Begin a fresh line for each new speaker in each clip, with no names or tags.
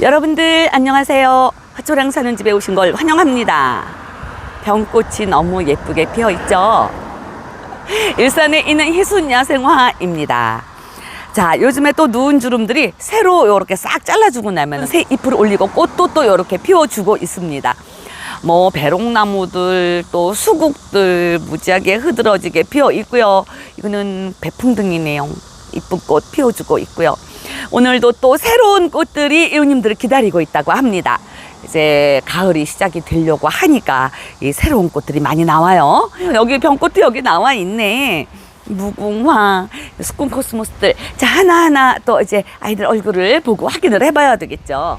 여러분들 안녕하세요. 화초랑 사는 집에 오신 걸 환영합니다. 병꽃이 너무 예쁘게 피어 있죠. 일산에 있는 희순 야생화입니다. 자, 요즘에 또 누운 주름들이 새로 이렇게 싹 잘라주고 나면 새 잎을 올리고 꽃도 또 이렇게 피워주고 있습니다. 뭐 배롱나무들 또 수국들 무지하게 흐드러지게 피어 있고요. 이거는 배풍등이네요. 이쁜 꽃 피워주고 있고요. 오늘도 또 새로운 꽃들이 이웃님들을 기다리고 있다고 합니다. 이제 가을이 시작이 되려고 하니까 이 새로운 꽃들이 많이 나와요. 여기 병꽃도 여기 나와 있네. 무궁화, 스콘 코스모스들. 자, 하나하나 또 이제 아이들 얼굴을 보고 확인을 해봐야 되겠죠.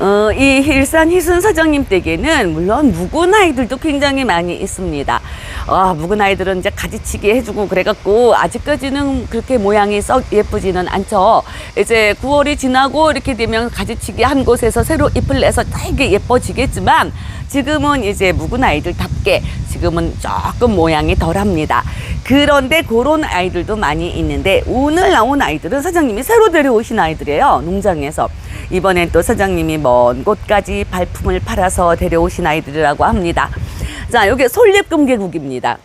어, 이 일산 희순 사장님 댁에는 물론 묵은 아이들도 굉장히 많이 있습니다. 아, 묵은 아이들은 이제 가지치기 해주고 그래갖고 아직까지는 그렇게 모양이 썩 예쁘지는 않죠. 이제 9월이 지나고 이렇게 되면 가지치기 한 곳에서 새로 잎을 내서 되게 예뻐지겠지만 지금은 이제 묵은 아이들답게 지금은 조금 모양이 덜합니다. 그런데 그런 아이들도 많이 있는데 오늘 나온 아이들은 사장님이 새로 데려오신 아이들이에요. 농장에서. 이번엔 또 사장님이 먼 곳까지 발품을 팔아서 데려오신 아이들이라고 합니다. 자, 여기 솔잎금계국입니다.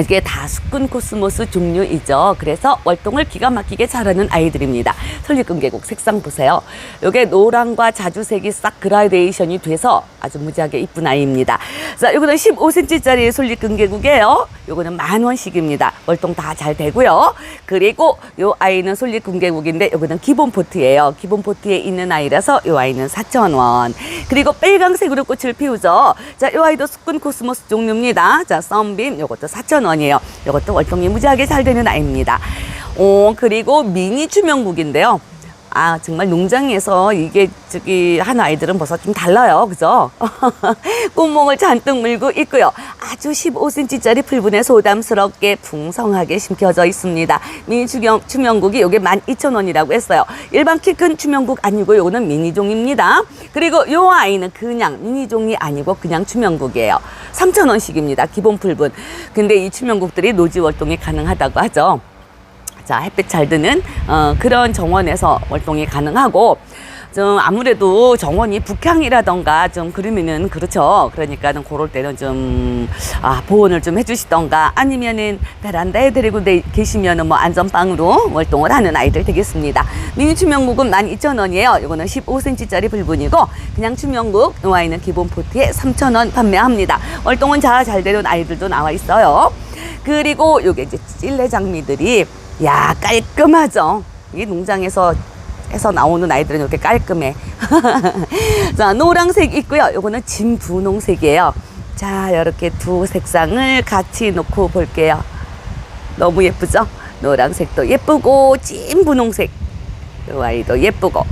이게 다 수꾼 코스모스 종류이죠. 그래서 월동을 기가 막히게 잘하는 아이들입니다. 솔잎금계국 색상 보세요. 요게 노랑과 자주색이 싹 그라데이션이 돼서 아주 무지하게 이쁜 아이입니다. 자, 요거는 15cm짜리 솔잎금계국이에요. 요거는 만 원씩입니다. 월동 다 잘 되고요. 그리고 요 아이는 솔잎금계국인데 요거는 기본 포트예요. 기본 포트에 있는 아이라서 요 아이는 4,000원. 그리고 빨강색으로 꽃을 피우죠. 자, 요 아이도 수꾼 코스모스 종류입니다. 자, 썬빔 요것도 4,000원 이에요. 요것도 월동이 무지하게 잘 되는 아이입니다. 어, 그리고 미니 주명국인데요. 아, 정말 농장에서 이게 저기 한 아이들은 벌써 좀 달라요. 그죠? 꽃몽을 잔뜩 물고 있고요. 아주 15cm짜리 풀분에 소담스럽게 풍성하게 심겨져 있습니다. 미니 주명, 추명국이 요게 12,000원이라고 했어요. 일반 키 큰 추명국 아니고 요거는 미니종입니다. 그리고 요 아이는 그냥 미니종이 아니고 그냥 추명국이에요. 3,000원씩입니다. 기본 풀분. 근데 이 추명국들이 노지 월동이 가능하다고 하죠. 자, 햇빛 잘 드는 어, 그런 정원에서 활동이 가능하고 좀 아무래도 정원이 북향이라던가 좀 그러면은 그렇죠. 그러니까는 그럴 때는 좀 아, 보온을 좀 해주시던가 아니면은 베란다에 데리고 내- 계시면은 뭐 안전빵으로 활동을 하는 아이들 되겠습니다. 미니 추명국은 12,000원이에요. 이거는 15cm짜리 불분이고 그냥 추명국 이 아이는 기본 포트에 3,000원 판매합니다. 활동은 자잘 되는 아이들도 나와 있어요. 그리고 요게 이제 찔레 장미들이 야 깔끔하죠. 이게 농장에서 해서 나오는 아이들은 이렇게 깔끔해. 자 노란색 있고요. 요거는 진 분홍색이에요. 자 이렇게 두 색상을 같이 놓고 볼게요. 너무 예쁘죠? 노란색도 예쁘고 찐 분홍색 요 아이도 예쁘고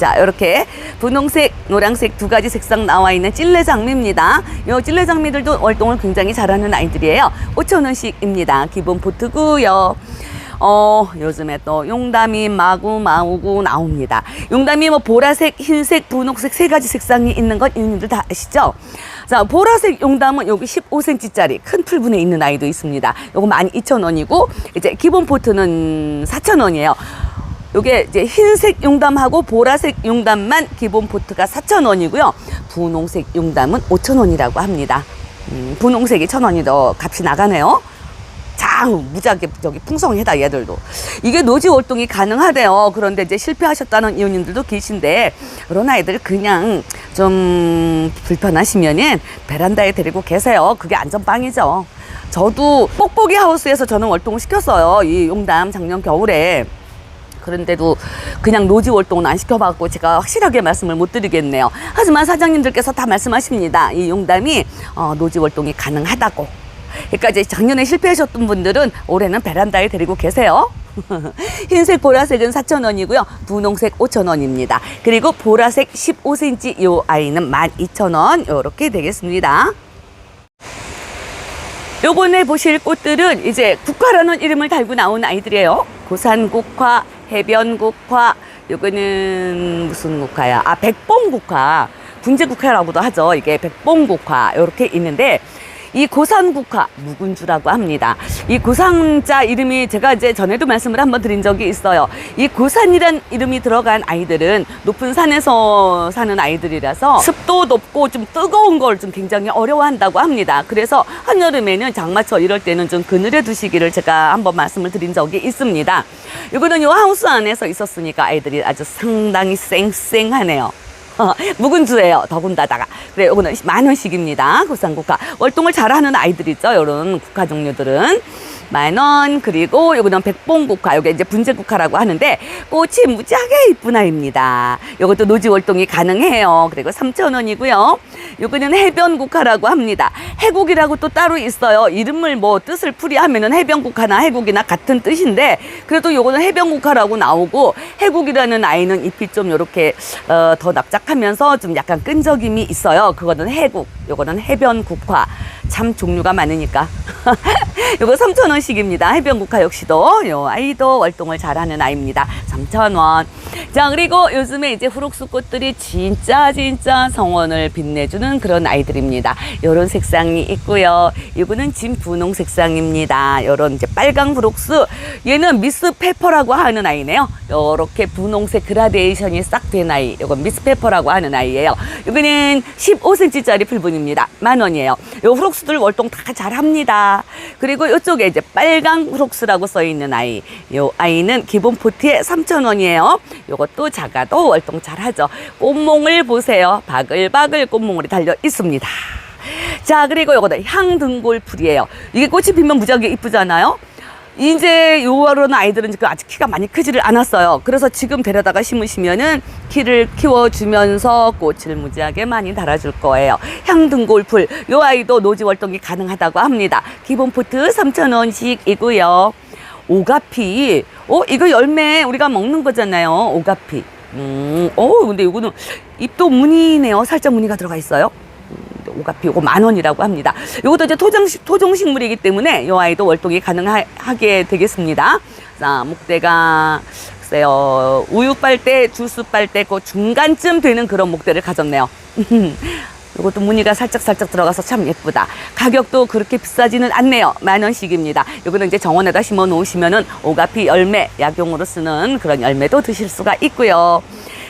자, 이렇게 분홍색, 노란색 두 가지 색상 나와 있는 찔레 장미입니다. 요 찔레 장미들도 월동을 굉장히 잘하는 아이들이에요. 5,000원씩입니다. 기본 보트고요. 어, 요즘에 또 용담이 마구 마우고 나옵니다. 용담이 뭐 보라색, 흰색, 분홍색 세 가지 색상이 있는 건 이분들 다 아시죠? 자, 보라색 용담은 여기 15cm짜리 큰 풀분에 있는 아이도 있습니다. 요거 12,000원이고 이제 기본 포트는 4,000원이에요. 요게 이제 흰색 용담하고 보라색 용담만 기본 포트가 4,000원이고요. 분홍색 용담은 5,000원이라고 합니다. 음, 분홍색이 1,000원이 더 값이 나가네요. 장 무지하게 저기 풍성하다 얘들도 이게 노지 월동이 가능하대요 그런데 이제 실패하셨다는 이웃님들도 계신데 그런 아이들 그냥 좀 불편하시면은 베란다에 데리고 계세요 그게 안전빵이죠 저도 뽁뽁이 하우스에서 저는 월동을 시켰어요 이 용담 작년 겨울에 그런데도 그냥 노지 월동은 안 시켜봤고 제가 확실하게 말씀을 못 드리겠네요. 하지만 사장님들께서 다 말씀하십니다. 이 용담이 어, 노지 월동이 가능하다고. 그러니까 이제 작년에 실패하셨던 분들은 올해는 베란다에 데리고 계세요. 흰색 보라색은 4,000원이고요. 분홍색 5,000원입니다. 그리고 보라색 15cm 요 아이는 12,000원 요렇게 되겠습니다. 요번에 보실 꽃들은 이제 국화라는 이름을 달고 나온 아이들이에요. 고산국화, 해변국화, 요거는 무슨 국화야? 아, 백봉국화. 분재국화라고도 하죠. 이게 백봉국화. 요렇게 있는데 이 고산국화 묵은주라고 합니다. 이 고산자 이름이 제가 이제 전에도 말씀을 한번 드린 적이 있어요. 이 고산이란 이름이 들어간 아이들은 높은 산에서 사는 아이들이라서 습도 높고 좀 뜨거운 걸 좀 굉장히 어려워한다고 합니다. 그래서 한여름에는 장마철 이럴 때는 좀 그늘에 두시기를 제가 한번 말씀을 드린 적이 있습니다. 이거는 요 하우스 안에서 있었으니까 아이들이 아주 상당히 쌩쌩하네요. 어, 묵은 주예요. 더군다다가. 그래, 요거는 만 원씩입니다. 고산국화. 월동을 잘하는 아이들이죠. 요런 국화 종류들은. 만 원, 그리고 요거는 백봉국화. 요게 이제 분재국화라고 하는데, 꽃이 무지하게 이쁜 아이입니다. 요것도 노지 월동이 가능해요. 그리고 삼천 원이고요. 요거는 해변국화라고 합니다. 해국이라고 또 따로 있어요. 이름을 뭐 뜻을 풀이하면은 해변국화나 해국이나 같은 뜻인데, 그래도 요거는 해변국화라고 나오고, 해국이라는 아이는 잎이 좀 요렇게, 어, 더 납작하면서 좀 약간 끈적임이 있어요. 그거는 해국, 요거는 해변국화. 참 종류가 많으니까. 요거 3,000원씩입니다. 해변국화 역시도 요 아이도 월동을 잘하는 아이입니다. 3,000원. 자, 그리고 요즘에 이제 후록수 꽃들이 진짜 진짜 성원을 빛내주는 그런 아이들입니다. 요런 색상이 있고요. 이거는 진분홍 색상입니다. 요런 이제 빨강 후록수. 얘는 미스 페퍼라고 하는 아이네요. 요렇게 분홍색 그라데이션이 싹 된 아이. 요건 미스 페퍼라고 하는 아이예요. 이거는 15cm짜리 풀분입니다. 만 원이에요. 요 후록수 들 월동 다 잘합니다. 그리고 이쪽에 이제 빨강 후록수라고 써 있는 아이. 요 아이는 기본 포트에 3,000원이에요. 요것도 작아도 월동 잘하죠. 꽃몽을 보세요. 바글바글 꽃몽울이 달려 있습니다. 자, 그리고 요거는 향등골 풀이에요. 이게 꽃이 피면 무지하게 이쁘잖아요. 이제 요런 아이들은 지금 아직 키가 많이 크지를 않았어요. 그래서 지금 데려다가 심으시면은 키를 키워주면서 꽃을 무지하게 많이 달아줄 거예요. 향등골풀. 요 아이도 노지 월동이 가능하다고 합니다. 기본 포트 3,000원씩이고요. 오가피. 어, 이거 열매 우리가 먹는 거잖아요. 오가피. 음, 어, 근데 이거는 잎도 무늬네요. 살짝 무늬가 들어가 있어요. 음, 오가피 요거 만 원이라고 합니다. 요것도 이제 토종 토종 식물이기 때문에 요 아이도 월동이 가능하게 되겠습니다. 자, 목대가 글쎄요. 우유 빨대, 주스 빨대 그 중간쯤 되는 그런 목대를 가졌네요. 이것도 무늬가 살짝살짝 들어가서 참 예쁘다. 가격도 그렇게 비싸지는 않네요. 만 원씩입니다. 이거는 이제 정원에다 심어 놓으시면은 오가피 열매, 약용으로 쓰는 그런 열매도 드실 수가 있고요.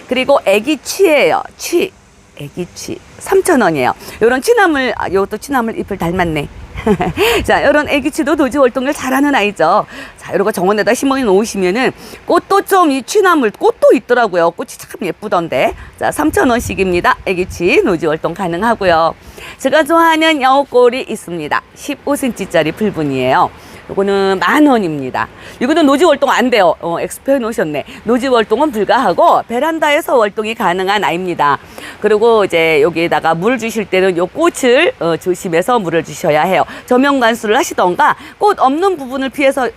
그리고 애기 취예요. 취. 애기 취. 3,000원이에요. 요런 취나물, 아, 요것도 취나물 잎을 닮았네. 자, 요런 애기치도 노지 월동을 잘하는 아이죠. 자, 요런 거 정원에다 심어 놓으시면은 꽃도 좀 이 취나물 꽃도 있더라고요. 꽃이 참 예쁘던데. 자, 3,000원씩입니다. 애기치 노지 월동 가능하고요. 제가 좋아하는 여우골이 있습니다. 15cm짜리 풀분이에요. 요거는 만 원입니다. 이거는 노지 월동 안 돼요. 어, 엑스페어 놓으셨네. 노지 월동은 불가하고 베란다에서 월동이 가능한 아이입니다. 그리고 이제 여기에다가 물 주실 때는 요 꽃을 어, 조심해서 물을 주셔야 해요. 저명 관수를 하시던가 꽃 없는 부분을 피해서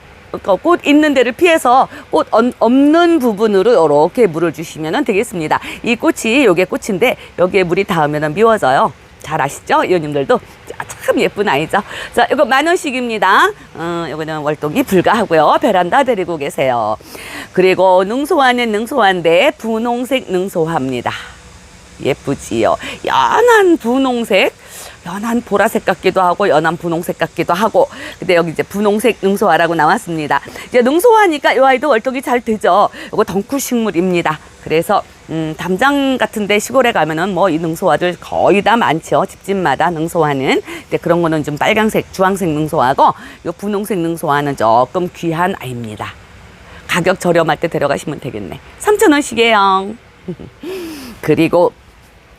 어, 꽃 있는 데를 피해서 꽃 없- 없는 부분으로 이렇게 물을 주시면 되겠습니다. 이 꽃이 요게 꽃인데 여기에 물이 닿으면 미워져요. 잘 아시죠? 의원님들도 자, 참 예쁜 아이죠. 자, 이거 만 원씩입니다. 어, 이거는 월동이 불가하고요. 베란다 데리고 계세요. 그리고 능소화는 능소화인데 분홍색 능소화입니다. 예쁘지요. 연한 분홍색, 연한 보라색 같기도 하고 연한 분홍색 같기도 하고. 근데 여기 이제 분홍색 능소화라고 나왔습니다. 이제 능소화니까 이 아이도 월동이 잘 되죠. 이거 덩쿨 식물입니다. 그래서 음, 담장 같은데 시골에 가면은 뭐 이 능소화들 거의 다 많죠. 집집마다 능소화는. 근데 그런 거는 좀 빨강색, 주황색 능소화고 요 분홍색 능소화는 조금 귀한 아이입니다. 가격 저렴할 때 데려가시면 되겠네. 3,000원씩이에요. 그리고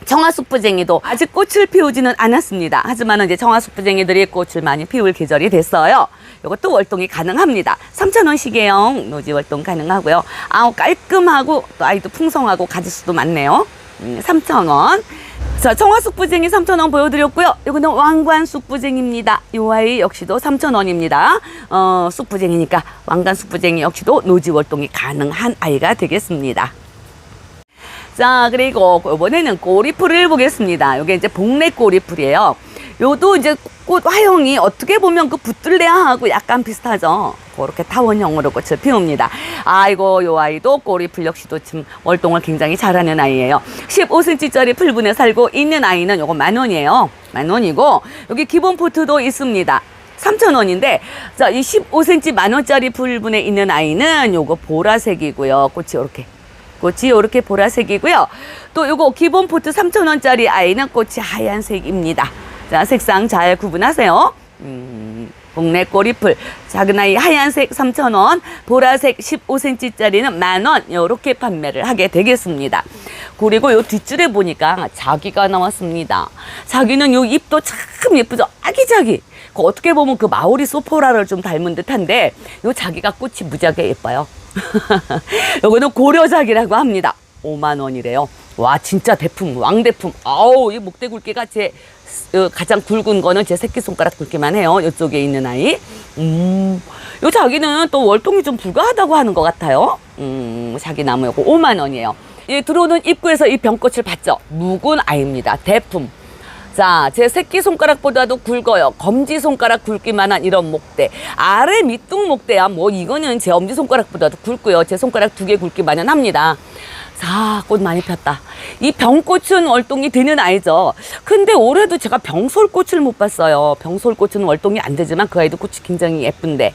청아숙부쟁이도 아직 꽃을 피우지는 않았습니다. 하지만 이제 청아숙부쟁이들이 꽃을 많이 피울 계절이 됐어요. 이것도 월동이 가능합니다. 3,000원씩이에요. 노지 월동 가능하고요. 아우 깔끔하고 또 아이도 풍성하고 가지수도 많네요. 음, 3,000원. 자, 청아숙부쟁이 3,000원 보여드렸고요. 이거는 왕관숙부쟁입니다. 이 아이 역시도 3,000원입니다. 어, 쑥부쟁이니까 왕관숙부쟁이 역시도 노지 월동이 가능한 아이가 되겠습니다. 자, 그리고 이번에는 꼬리풀을 보겠습니다. 이게 이제 복래 꼬리풀이에요. 요도 이제 꽃 화형이 어떻게 보면 그 붙들레하고 약간 비슷하죠. 그렇게 타원형으로 꽃을 피웁니다. 아이고, 요 아이도 꼬리풀 역시도 지금 월동을 굉장히 잘하는 아이예요. 15cm짜리 풀분에 살고 있는 아이는 요거 만 원이에요. 만 원이고, 여기 기본 포트도 있습니다. 3,000원인데, 자, 이 15cm 만 원짜리 풀분에 있는 아이는 요거 보라색이고요. 꽃이 이렇게. 꽃이 이렇게 보라색이고요. 또 요거 기본 포트 3,000원짜리 아이는 꽃이 하얀색입니다. 자, 색상 잘 구분하세요. 음, 국내 꼬리풀. 작은 아이 하얀색 3,000원, 보라색 15cm짜리는 만원, 요렇게 판매를 하게 되겠습니다. 그리고 요 뒷줄에 보니까 자기가 나왔습니다. 자기는 요 잎도 참 예쁘죠? 아기자기. 그 어떻게 보면 그 마오리 소포라를 좀 닮은 듯한데 요 자기가 꽃이 무지하게 예뻐요. 요거는 고려작이라고 합니다. 5만 원이래요. 와 진짜 대품 왕대품. 아우 이 목대 굵기가 제 어, 가장 굵은 거는 제 새끼 손가락 굵기만 해요. 이쪽에 있는 아이. 음, 요 자기는 또 월동이 좀 불가하다고 하는 것 같아요. 음, 자기 나무 요거 5만 원이에요. 이 들어오는 입구에서 이 병꽃을 봤죠. 묵은 아이입니다. 대품. 자, 제 새끼 손가락보다도 굵어요. 검지 손가락 굵기만한 이런 목대. 아래 밑둥 목대야. 뭐 이거는 제 엄지 손가락보다도 굵고요. 제 손가락 두 개 굵기만은 합니다. 자, 꽃 많이 폈다. 이 병꽃은 월동이 되는 아이죠. 근데 올해도 제가 병솔꽃을 못 봤어요. 병솔꽃은 월동이 안 되지만 그 아이도 꽃이 굉장히 예쁜데.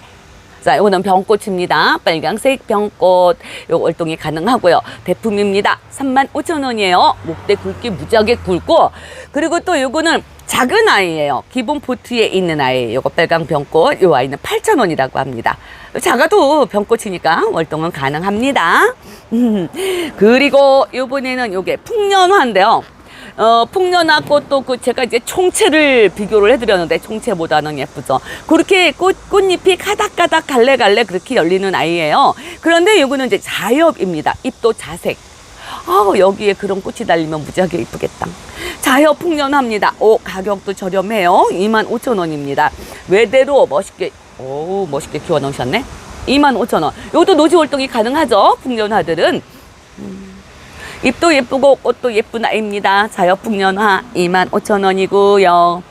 자, 이거는 병꽃입니다. 빨강색 병꽃. 요 월동이 가능하고요. 대품입니다. 35,000원이에요. 목대 굵기 무지하게 굵고. 그리고 또 요거는 작은 아이예요. 기본 포트에 있는 아이. 요거 빨강 병꽃. 요 아이는 8,000원이라고 합니다. 작아도 병꽃이니까 월동은 가능합니다. 음, 그리고 요번에는 요게 풍년화인데요. 어, 풍년화 꽃도 그 제가 이제 총체를 비교를 해드렸는데 총체보다는 예쁘죠. 그렇게 꽃, 꽃잎이 가닥가닥 갈래갈래 그렇게 열리는 아이예요. 그런데 요거는 이제 자엽입니다. 잎도 자색. 아 여기에 그런 꽃이 달리면 무지하게 이쁘겠다. 자엽 풍년합니다. 오, 가격도 저렴해요. 25,000원입니다. 외대로 멋있게, 오, 멋있게 키워 놓으셨네. 25,000원. 요것도 노지 활동이 가능하죠. 풍년화들은. 잎도 예쁘고 꽃도 예쁜 아이입니다. 자엽풍년화 25,000원이고요.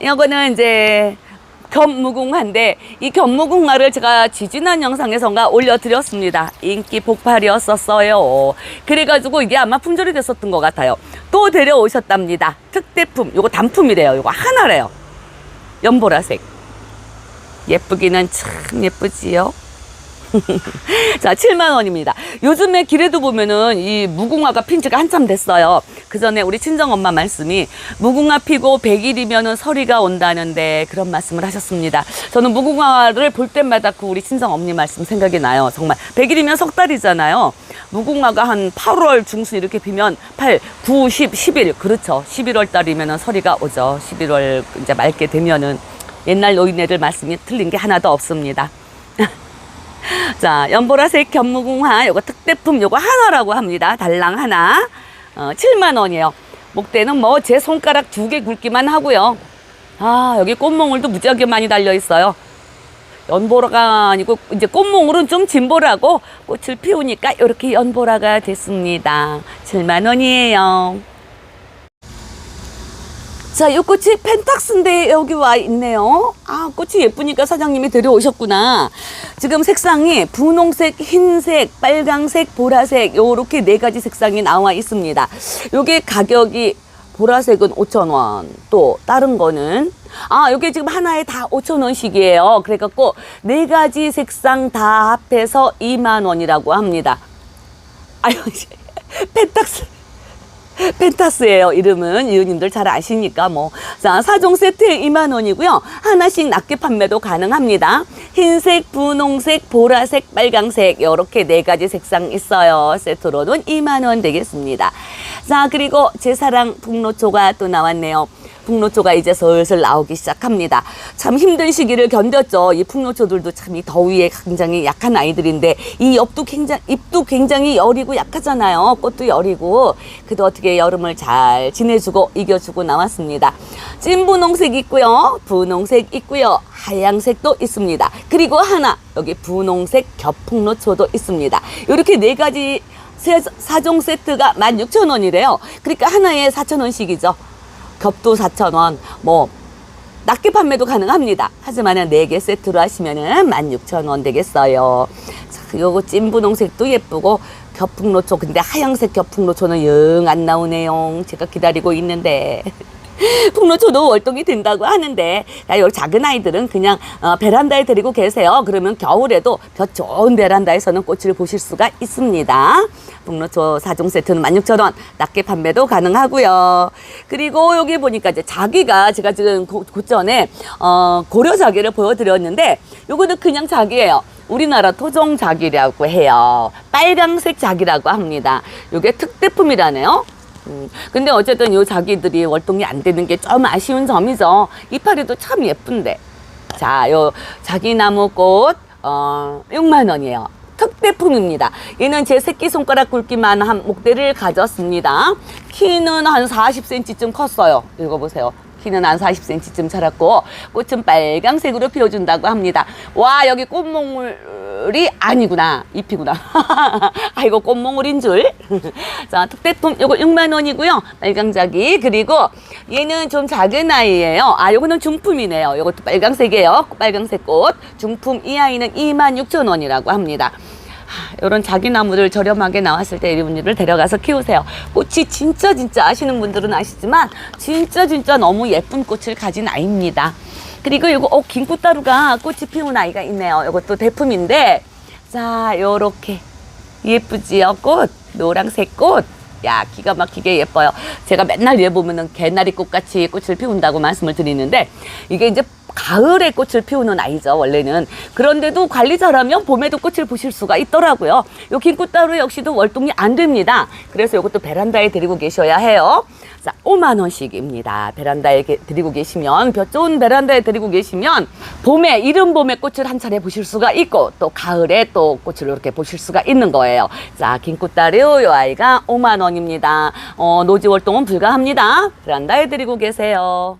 이거는 이제 견무궁화인데 이 견무궁화를 제가 지지난 영상에선가 올려드렸습니다. 인기 폭발이었었어요. 그래가지고 이게 아마 품절이 됐었던 것 같아요. 또 데려오셨답니다. 특대품, 요거 단품이래요. 요거 하나래요. 연보라색. 예쁘기는 참 예쁘지요. 자, 7만 원입니다. 요즘에 길에도 보면은 이 무궁화가 핀 지가 한참 됐어요. 그 전에 우리 친정 엄마 말씀이 무궁화 피고 100일이면은 서리가 온다는데 그런 말씀을 하셨습니다. 저는 무궁화를 볼 때마다 그 우리 친정 어머니 말씀 생각이 나요. 정말 100일이면 석 달이잖아요. 무궁화가 한 8월 중순 이렇게 피면 8, 9, 10, 11 그렇죠. 11월 달이면은 서리가 오죠. 11월 이제 맑게 되면은 옛날 노인네들 말씀이 틀린 게 하나도 없습니다. 자, 연보라색 견무궁화 요거 특대품 요거 하나라고 합니다. 달랑 하나. 어, 7만 원이에요. 목대는 뭐 제 손가락 두 개 굵기만 하고요. 아, 여기 꽃몽울도 무지하게 많이 달려 있어요. 연보라가 아니고 이제 꽃몽울은 좀 진보라고 꽃을 피우니까 이렇게 연보라가 됐습니다. 7만 원이에요. 자, 이 꽃이 펜탁스인데 여기 와 있네요. 아, 꽃이 예쁘니까 사장님이 데려오셨구나. 지금 색상이 분홍색, 흰색, 빨강색, 보라색 요렇게 네 가지 색상이 나와 있습니다. 요게 가격이 보라색은 5,000원. 또 다른 거는 아, 요게 지금 하나에 다 5,000원씩이에요. 그래 갖고 네 가지 색상 다 합해서 2만 원이라고 합니다. 아유, 펜탁스 펜타스예요. 이름은 이웃님들 잘 아시니까 뭐. 자, 4종 세트에 2만 원이고요. 하나씩 낱개 판매도 가능합니다. 흰색, 분홍색, 보라색, 빨강색 이렇게 네 가지 색상 있어요. 세트로는 2만 원 되겠습니다. 자, 그리고 제 사랑 북노초가 또 나왔네요. 풍노초가 이제 슬슬 나오기 시작합니다. 참 힘든 시기를 견뎠죠. 이 풍노초들도 참 이 더위에 굉장히 약한 아이들인데 이 엽도 굉장히 잎도 굉장히 여리고 약하잖아요. 꽃도 여리고 그래도 어떻게 여름을 잘 지내주고 이겨주고 나왔습니다. 찐 분홍색 있고요, 분홍색 있고요, 하양색도 있습니다. 그리고 하나 여기 분홍색 겹풍노초도 있습니다. 이렇게 네 가지 세- 사종 세트가 16,000원이래요. 그러니까 하나에 4,000원씩이죠. 겹도 4,000원, 뭐 낱개 판매도 가능합니다. 하지만 네개 세트로 하시면 은 16,000원 되겠어요. 자, 요거 찐 분홍색도 예쁘고 겹풍로초 근데 하얀색 겹풍로초는 영 안 나오네요. 제가 기다리고 있는데. 풍로초도 월동이 된다고 하는데 야, 요 작은 아이들은 그냥 어, 베란다에 데리고 계세요. 그러면 겨울에도 볕 좋은 베란다에서는 꽃을 보실 수가 있습니다. 풍로초 4종 세트는 16,000원 낱개 판매도 가능하고요. 그리고 여기 보니까 이제 자기가 제가 지금 고, 고전에 어, 고려 자기를 보여드렸는데 요거는 그냥 자기예요. 우리나라 토종 자기라고 해요. 빨강색 자기라고 합니다. 요게 특대품이라네요. 음, 근데 어쨌든 요 자기들이 월동이 안 되는 게 좀 아쉬운 점이죠. 이파리도 참 예쁜데. 자, 요 자기나무꽃, 어, 6만 원이에요. 특대품입니다. 얘는 제 새끼 손가락 굵기만 한 목대를 가졌습니다. 키는 한 40cm쯤 컸어요. 읽어보세요. 키는 한 40cm쯤 자랐고 꽃은 빨강색으로 피워준다고 합니다. 와 여기 꽃몽울이 아니구나 잎이구나. 아이고 꽃몽울인 줄. 자 특대품 요거 6만 원이고요. 빨강자기 그리고 얘는 좀 작은 아이예요. 아 요거는 중품이네요. 요것도 빨강색이에요. 빨강색 꽃 중품 이 아이는 2만 6천 원이라고 합니다. 이런 자기 나무들 저렴하게 나왔을 때 이분들을 데려가서 키우세요. 꽃이 진짜 진짜 아시는 분들은 아시지만 진짜 진짜 너무 예쁜 꽃을 가진 아이입니다. 그리고 이거 어, 긴 꽃다루가 꽃이 피운 아이가 있네요. 이것도 대품인데 자 요렇게 예쁘지요 꽃 노란색 꽃. 야 기가 막히게 예뻐요. 제가 맨날 얘 보면은 개나리 꽃 같이 꽃을 피운다고 말씀을 드리는데 이게 이제 가을에 꽃을 피우는 아이죠 원래는 그런데도 관리 잘하면 봄에도 꽃을 보실 수가 있더라고요. 요 긴꽃따로 역시도 월동이 안 됩니다. 그래서 이것도 베란다에 데리고 계셔야 해요. 자 5만 원씩입니다. 베란다에 게- 데리고 계시면 볕 좋은 베란다에 데리고 계시면 봄에 이른 봄에 꽃을 한 차례 보실 수가 있고 또 가을에 또 꽃을 이렇게 보실 수가 있는 거예요. 자 긴꽃다리오 요 아이가 5만 원입니다. 어, 노지 월동은 불가합니다. 베란다에 데리고 계세요.